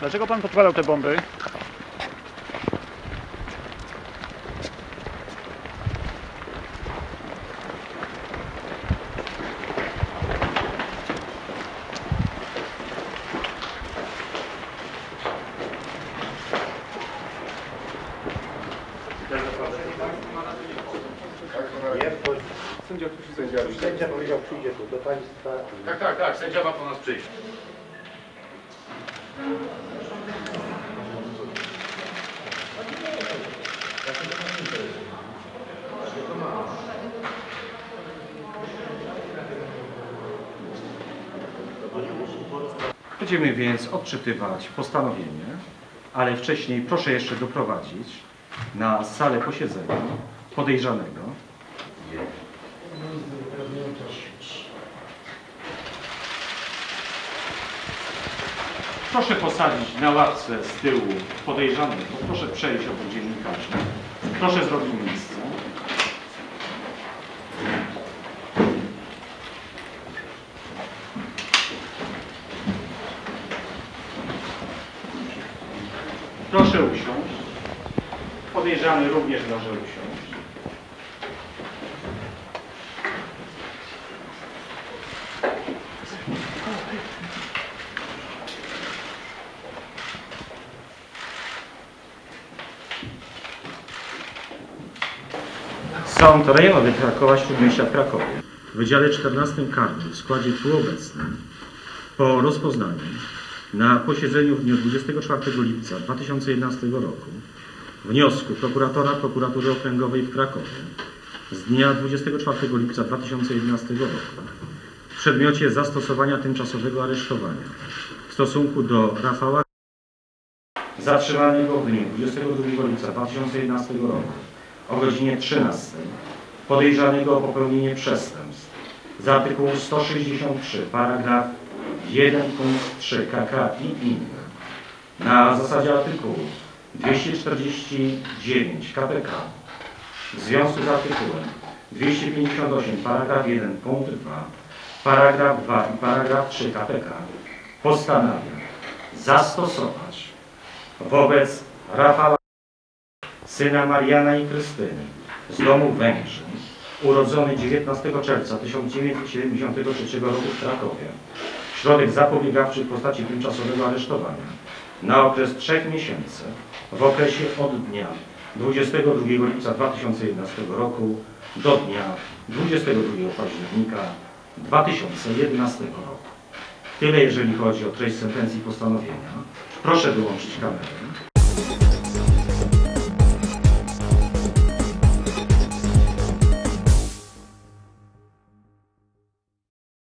Dlaczego pan podpalał te bomby? Sędzia powiedział, przyjdzie tu do państwa. Tak, tak, tak, sędzia ma po nas przyjść. Będziemy więc odczytywać postanowienie, ale wcześniej proszę jeszcze doprowadzić na salę posiedzenia podejrzanego. Proszę posadzić na ławce z tyłu podejrzanego. Proszę przejść obok dziennikarzy. Proszę zrobić miejsce. Proszę usiąść. Podejrzany również może usiąść. Sąd Rejonowy Krakowa Śródmieścia w Krakowie. W Wydziale 14 Karnym w składzie półobecnym po rozpoznaniu na posiedzeniu w dniu 24 lipca 2011 roku wniosku prokuratora Prokuratury Okręgowej w Krakowie z dnia 24 lipca 2011 roku w przedmiocie zastosowania tymczasowego aresztowania w stosunku do Rafała zatrzymanego w dniu 22 lipca 2011 roku o godzinie 13 podejrzanego o popełnienie przestępstw. Z artykułu 163 paragraf 1 punkt 3 KK i inne na zasadzie artykułu 249 KPK w związku z artykułem 258 paragraf 1 punkt 2 paragraf 2 i paragraf 3 KPK postanawia zastosować wobec Rafała syna Mariana i Krystyny z domu Węgrzyn, urodzony 19 czerwca 1973 roku w Krakowie, środek zapobiegawczy w postaci tymczasowego aresztowania na okres trzech miesięcy w okresie od dnia 22 lipca 2011 roku do dnia 22 października 2011 roku. Tyle jeżeli chodzi o treść sentencji postanowienia. Proszę wyłączyć kamerę.